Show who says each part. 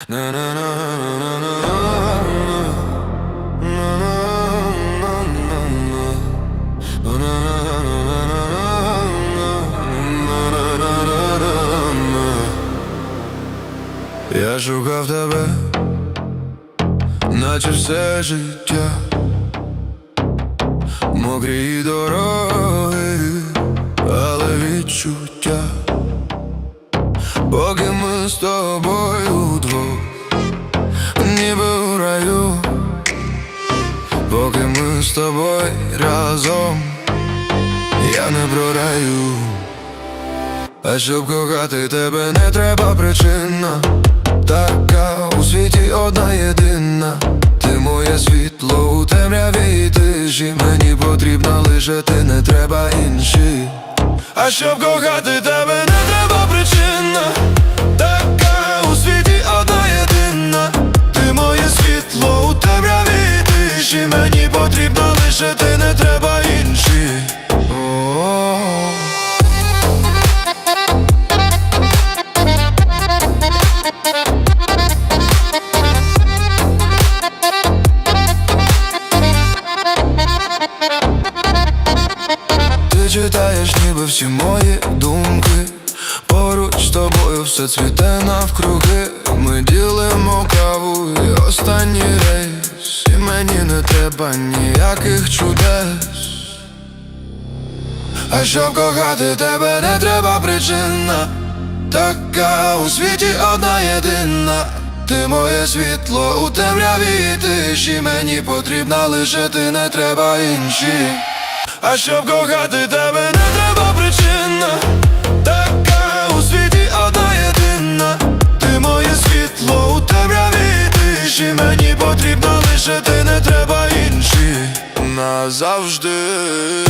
Speaker 1: Я шукав тебе, наче все життя, мокрі дороги, але відчуття, поки ми з тобою вдвох, ніби у раю, поки ми з тобою разом, я не прораю. А щоб кохати тебе не треба причина. Така у світі одна єдина. Ти моє світло у темряві і тиші. Мені потрібна лише ти, не треба інші. А щоб кохати тебе потрібна лише ти, не треба інші. Ти читаєш ніби всі мої думки. Поруч з тобою все цвіте навкруги мені не треба ніяких чудес. А щоб кохати тебе не треба причина. Така у світі одна єдина. Ти моє світло у темряві тиші. Мені потрібна лише ти, не треба інші. А щоб кохати тебе Назавжди